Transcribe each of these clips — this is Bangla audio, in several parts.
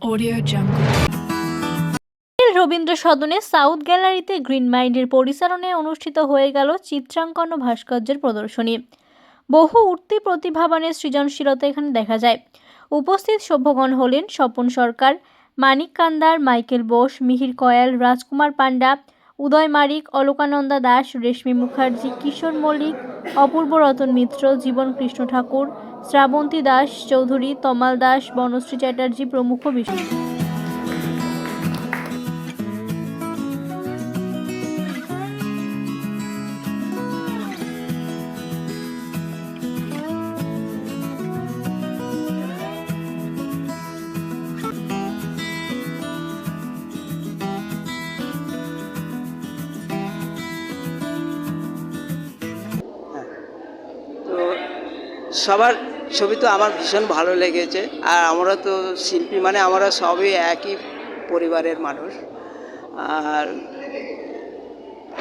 Audio Jungle. রবীন্দ্র সদনে সাউথ গ্যালারিতে গ্রিন মাইন্ডের পরিচালনায় অনুষ্ঠিত হয়ে গেল চিত্রাঙ্কন ভাস্কর্যের প্রদর্শনী বহু উঠতি প্রতিভাবানের সৃজনশীলতা এখানে দেখা যায় উপস্থিত সভ্যগণ হলেন স্বপন সরকার, মানিক কান্দার, মাইকেল বোস, মিহির কয়াল, রাজকুমার পান্ডা উদয় মারিক, অলোকানন্দা দাস, রেশমি মুখার্জি, কিশোর মল্লিক, অপূর্ব রতন মিত্র, জীবন কৃষ্ণ ঠাকুর শ্রাবন্তী দাস চৌধুরী তমাল দাস বনশ্রী চ্যাটার্জি প্রমুখ বিশেষ সবার ছবি তো আমার ভীষণ ভালো লেগেছে। আর আমরা তো শিল্পী মানে আমরা সবই একই পরিবারের মানুষ। আর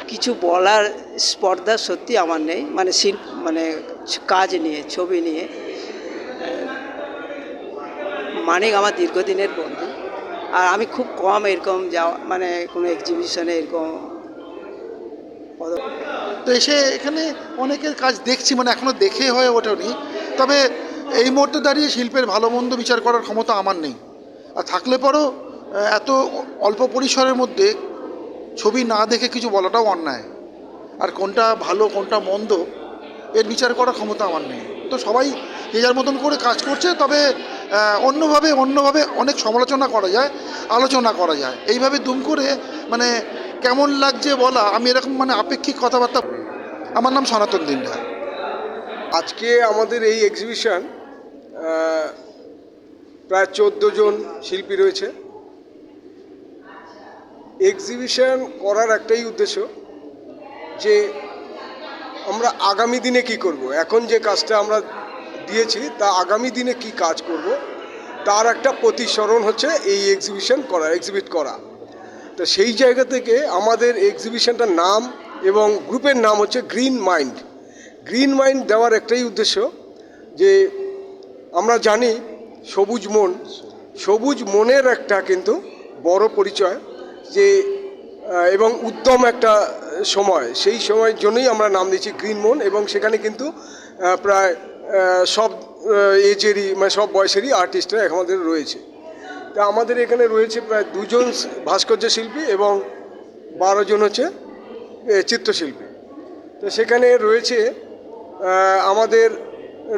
কিছু বলার স্পর্ধা সত্যি আমার নেই। মানে শিল্প মানে কাজ নিয়ে, ছবি নিয়ে। মানিক আমার দীর্ঘদিনের বন্ধু। আর আমি খুব কম এরকম যাওয়া মানে কোনো এক্সিবিশনে এরকম তো এসে এখানে অনেকের কাজ দেখছি মানে এখনও দেখে হয়ে ওঠেনি। তবে এই মুহূর্তে দাঁড়িয়ে শিল্পের ভালো মন্দ বিচার করার ক্ষমতা আমার নেই। আর থাকলে পরও এত অল্প পরিসরের মধ্যে ছবি না দেখে কিছু বলাটাও অন্যায়। আর কোনটা ভালো, কোনটা মন্দ, এর বিচার করার ক্ষমতা আমার নেই। তো সবাই যে যার মতন করে কাজ করছে, তবে অন্যভাবে অন্যভাবে অনেক সমালোচনা করা যায়, আলোচনা করা যায়। এইভাবে দুম করে মানে কেমন লাগছে বলা? আমি এরকম মানে আপেক্ষিক কথাবার্তা আমার নাম সনাতন দিনডা আজকে আমাদের এই এক্সিবিশন প্রায় চোদ্দ জন শিল্পী রয়েছে। এক্সিবিশন করার একটাই উদ্দেশ্য যে আমরা আগামী দিনে কি করব? এখন যে কাজটা আমরা দিয়েছি, তা আগামী দিনে কি কাজ করব? তার একটা প্রতিসরণ হচ্ছে এই এক্সিবিশন করা এক্সিবিট করা। তো সেই জায়গা থেকে আমাদের এক্সিবিশনটার নাম এবং গ্রুপের নাম হচ্ছে গ্রিন মাইন্ড গ্রিন মাইন্ড দেওয়ার একটাই উদ্দেশ্য যে আমরা জানি সবুজ মন। সবুজ মনের একটা কিন্তু বড় পরিচয় যে এবং উদ্যম একটা সময়। সেই সময়ের জন্যই আমরা নাম দিয়েছি গ্রিন মন এবং সেখানে কিন্তু প্রায় সব এজেরই মানে সব বয়সেরই আর্টিস্টরা আমাদের রয়েছে। তা আমাদের এখানে রয়েছে প্রায় দুজন ভাস্কর্য শিল্পী এবং বারো জন হচ্ছে চিত্রশিল্পী। তো সেখানে রয়েছে আমাদের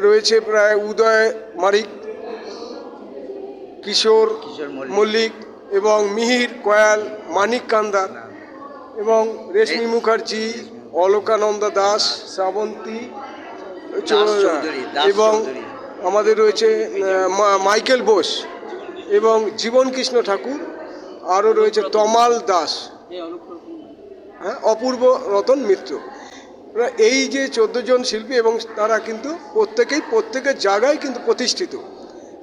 রয়েছে প্রায় উদয় মারিক কিশোর মল্লিক। এবং মিহির কয়াল মানিক কান্দার এবং রেশমি মুখার্জি অলোকানন্দা দাস শ্রাবন্তী এবং আমাদের রয়েছে মা- মাইকেল বোস। এবং জীবন কৃষ্ণ ঠাকুর, আরও রয়েছে তমাল দাস। হ্যাঁ অপূর্ব রতন মিত্র। এই যে চোদ্দ জন শিল্পী এবং তারা কিন্তু প্রত্যেকেই প্রত্যেকের জায়গায় কিন্তু প্রতিষ্ঠিত।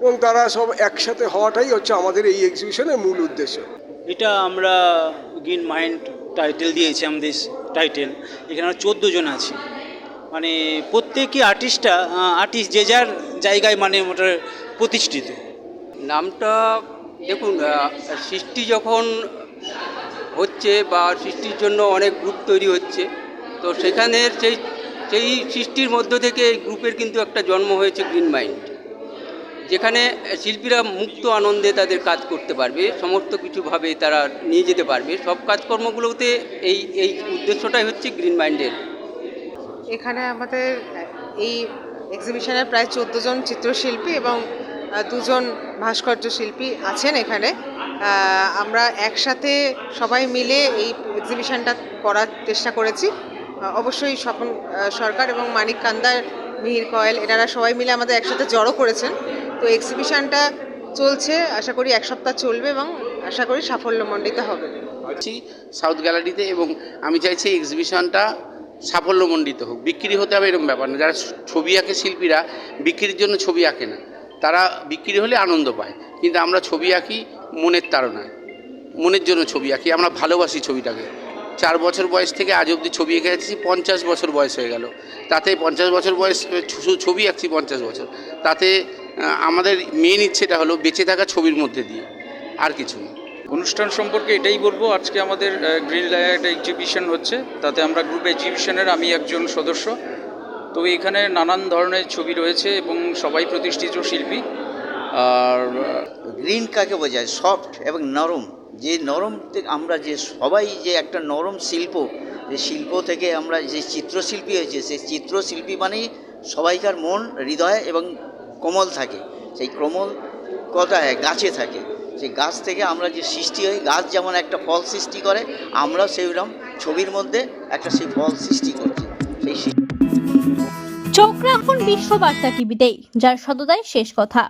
এবং তারা সব একসাথে হওয়াটাই হচ্ছে আমাদের এই এক্সিবিশনের মূল উদ্দেশ্য। এটা আমরা গ্রিন মাইন্ড টাইটেল দিয়েছি আমাদের টাইটেল এখানে চোদ্দ জন আছি। মানে প্রত্যেকই আর্টিস্টটা আর্টিস্ট যে যার জায়গায় মানে ওটা প্রতিষ্ঠিত। নামটা দেখুন সৃষ্টি যখন হচ্ছে বা সৃষ্টির জন্য অনেক গ্রুপ তৈরি হচ্ছে, তো সেখানের সেই সেই সৃষ্টির মধ্য থেকে এই গ্রুপের কিন্তু একটা জন্ম হয়েছে গ্রিন মাইন্ড যেখানে শিল্পীরা মুক্ত আনন্দে তাদের কাজ করতে পারবে, সমস্ত কিছুভাবে তারা নিয়ে যেতে পারবে, সব কাজকর্মগুলোতে এই এই উদ্দেশ্যটাই হচ্ছে গ্রিন মাইন্ডের এখানে আমাদের এই এক্সিবিশনে প্রায় চোদ্দ জন চিত্রশিল্পী এবং দুজন ভাস্কর্য শিল্পী আছেন এখানে। আমরা একসাথে সবাই মিলে এই এক্সিবিশনটা করার চেষ্টা করেছি। অবশ্যই স্বপন সরকার এবং মানিক কান্দার মিহির কয়েল, এনারা সবাই মিলে আমাদের একসাথে জড়ো করেছেন। তো এক্সিবিশনটা চলছে, আশা করি এক সপ্তাহ চলবে এবং আশা করি সাফল্যমণ্ডিত হবে। আছি সাউথ গ্যালারিতে এবং আমি চাইছি এক্সিবিশনটা সাফল্যমণ্ডিত হোক। বিক্রি হতে হবে এরকম ব্যাপার না। যারা ছবি আঁকে শিল্পীরা, বিক্রির জন্য ছবি আঁকে না। তারা বিক্রি হলে আনন্দ পায়। কিন্তু আমরা ছবি আঁকি মনের তাড়নায়। মনের জন্য ছবি আঁকি, আমরা ভালোবাসি ছবিটাকে। চার বছর বয়স থেকে আজ অবধি ছবি এঁকে যাচ্ছি পঞ্চাশ বছর বয়স হয়ে গেল। তাতে পঞ্চাশ বছর বয়স ছবি আঁকছি পঞ্চাশ বছর। তাতে আমাদের মেন ইচ্ছেটা হলো বেঁচে থাকা ছবির মধ্যে দিয়ে, আর কিছু না। অনুষ্ঠান সম্পর্কে এটাই বলব, আজকে আমাদের গ্রিন লাইট এক্সিবিশন হচ্ছে। তাতে আমরা গ্রুপ এক্সিবিশনের আমি একজন সদস্য। তো এখানে নানান ধরনের ছবি রয়েছে এবং সবাই প্রতিষ্ঠিত শিল্পী। আর, গ্রিন কাকে বোঝায় সফট এবং নরম। যে নরম থেকে আমরা যে সবাই যে একটা নরম শিল্প, যে শিল্প থেকে আমরা যে চিত্রশিল্পী হয়েছে, সেই চিত্রশিল্পী মানেই সবাইকার মন, হৃদয় এবং কোমল থাকে। সেই কোমল কথায় গাছে থাকে। সেই গাছ থেকে আমরা যে সৃষ্টি হই, গাছ যেমন একটা ফল সৃষ্টি করে আমরা সেইরকম ছবির মধ্যে একটা সেই ফল সৃষ্টি করছি। সেই বিশ্ববার্তা বিশ্ব বার্তা টিভিতেই যার সততাই শেষ কথা।